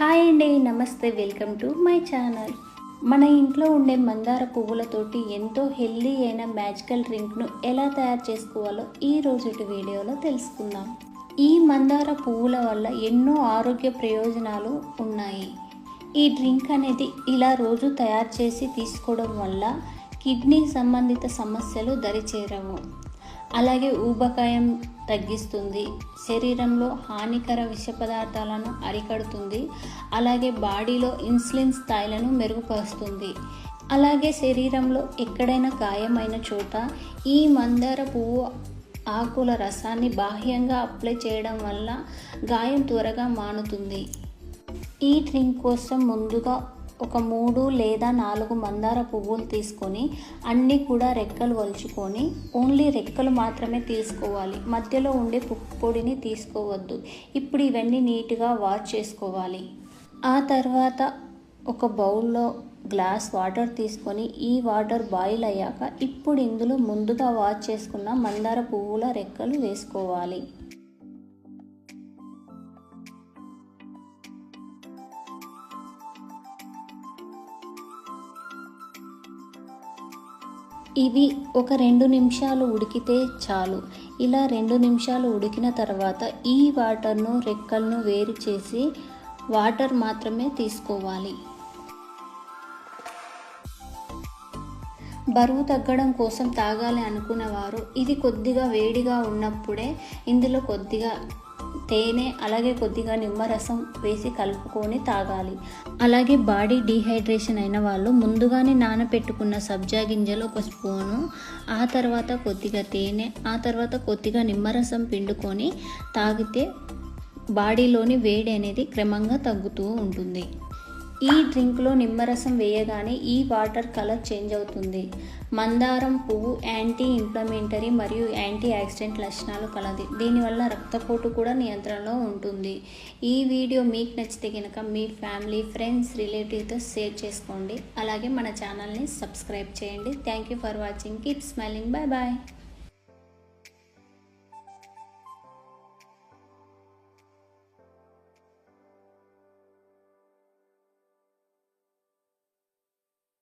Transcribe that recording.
Hi అండి నమస్తే welcome to my channel. మన ఇంట్లో ఉండే మందార పువ్వులతోటి ఎంతో హెల్దీ అయిన మ్యాజికల్ డ్రింక్ను ఎలా తయారు చేసుకోవాలో ఈ రోజుటి వీడియోలో తెలుసుకుందాం. ఈ మందార పువ్వుల వల్ల ఎన్నో ఆరోగ్య ప్రయోజనాలు ఉన్నాయి. ఈ డ్రింక్ అనేది ఇలా రోజు తయారు చేసి తీసుకోవడం వల్ల కిడ్నీ సంబంధిత సమస్యలు దరిచేరవు. అలాగే ఊబకాయం తగ్గిస్తుంది. శరీరంలో హానికర విష పదార్థాలను అరికడుతుంది. అలాగే బాడీలో ఇన్సులిన్ స్థాయిలను మెరుగుపరుస్తుంది. అలాగే శరీరంలో ఎక్కడైనా గాయమైన చోట ఈ మందార పువ్వు ఆకుల రసాన్ని బాహ్యంగా అప్లై చేయడం వల్ల గాయం త్వరగా మానుతుంది. ఈ డ్రింక్ కోసం ముందుగా ఒక మూడు లేదా నాలుగు మందార పువ్వులు తీసుకొని అన్నీ కూడా రెక్కలు వలుచుకొని ఓన్లీ రెక్కలు మాత్రమే తీసుకోవాలి. మధ్యలో ఉండే పొడిని తీసుకోవద్దు. ఇప్పుడు ఇవన్నీ నీట్గా వాష్ చేసుకోవాలి. ఆ తర్వాత ఒక బౌల్లో గ్లాస్ వాటర్ తీసుకొని ఈ వాటర్ బాయిల్ అయ్యాక ఇప్పుడు ఇందులో ముందుగా వాష్ చేసుకున్న మందార పువ్వుల రెక్కలు వేసుకోవాలి. ఇవి ఒక రెండు నిమిషాలు ఉడికితే చాలు. ఇలా రెండు నిమిషాలు ఉడికిన తర్వాత ఈ వాటర్ను రెక్కలను వేరు చేసి వాటర్ మాత్రమే తీసుకోవాలి. బరువు తగ్గడం కోసం తాగాలి అనుకునేవారు ఇది కొద్దిగా వేడిగా ఉన్నప్పుడే ఇందులో కొద్దిగా తేనె అలాగే కొద్దిగా నిమ్మరసం వేసి కలుపుకొని తాగాలి. అలాగే బాడీ డీహైడ్రేషన్ అయిన వాళ్ళు ముందుగానే నానబెట్టుకున్న సబ్జా గింజలు ఒక స్పూను ఆ తర్వాత కొద్దిగా తేనె ఆ తర్వాత కొద్దిగా నిమ్మరసం పిండుకొని తాగితే బాడీలోని వేడి అనేది క్రమంగా తగ్గుతూ ఉంటుంది. ఈ డ్రింక్లో నిమ్మరసం వేయగానే ఈ వాటర్ కలర్ చేంజ్ అవుతుంది. మందారం పువ్వు యాంటీ ఇంప్లమెంటరీ మరియు యాంటీ యాక్సిడెంట్ లక్షణాలు కలది. దీనివల్ల రక్తపోటు కూడా నియంత్రణలో ఉంటుంది. ఈ వీడియో మీకు నచ్చితే కనుక మీ ఫ్యామిలీ ఫ్రెండ్స్ రిలేటివ్తో షేర్ చేసుకోండి. అలాగే మన ఛానల్ని సబ్స్క్రైబ్ చేయండి. Thank you for watching. Keep smiling. Bye bye.